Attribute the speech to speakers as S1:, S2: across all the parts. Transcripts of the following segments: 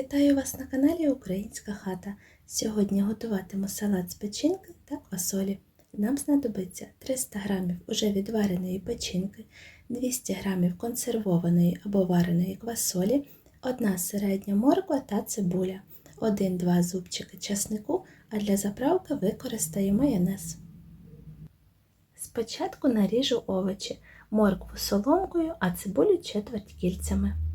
S1: Вітаю вас на каналі Українська хата. Сьогодні готуватиму салат з печінки та квасолі. Нам знадобиться 300 г уже відвареної печінки, 200 г консервованої або вареної квасолі, 1 середня морква та цибуля, 1-2 зубчики часнику, а для заправки використаю майонез. Спочатку наріжу овочі, моркву соломкою, а цибулю четверть кільцями.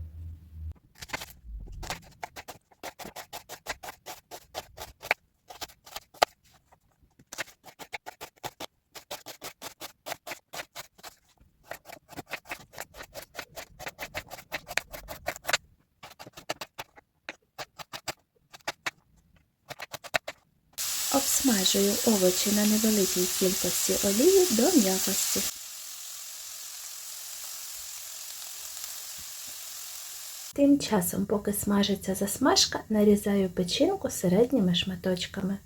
S1: Обсмажую овочі на невеликій кількості олії до м'якості. Тим часом, поки смажиться засмажка, нарізаю печінку середніми шматочками.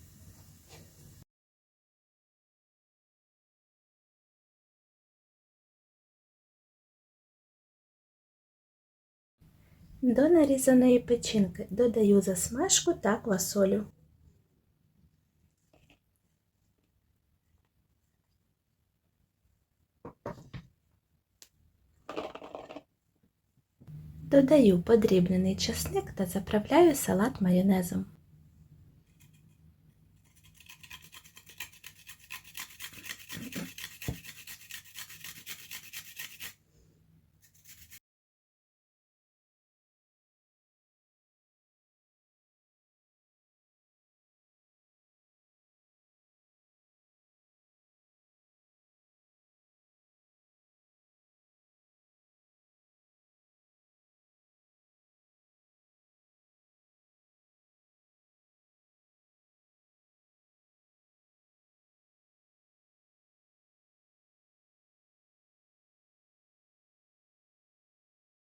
S1: До нарізаної печінки додаю засмажку та квасолю. Додаю подрібнений часник та заправляю салат майонезом.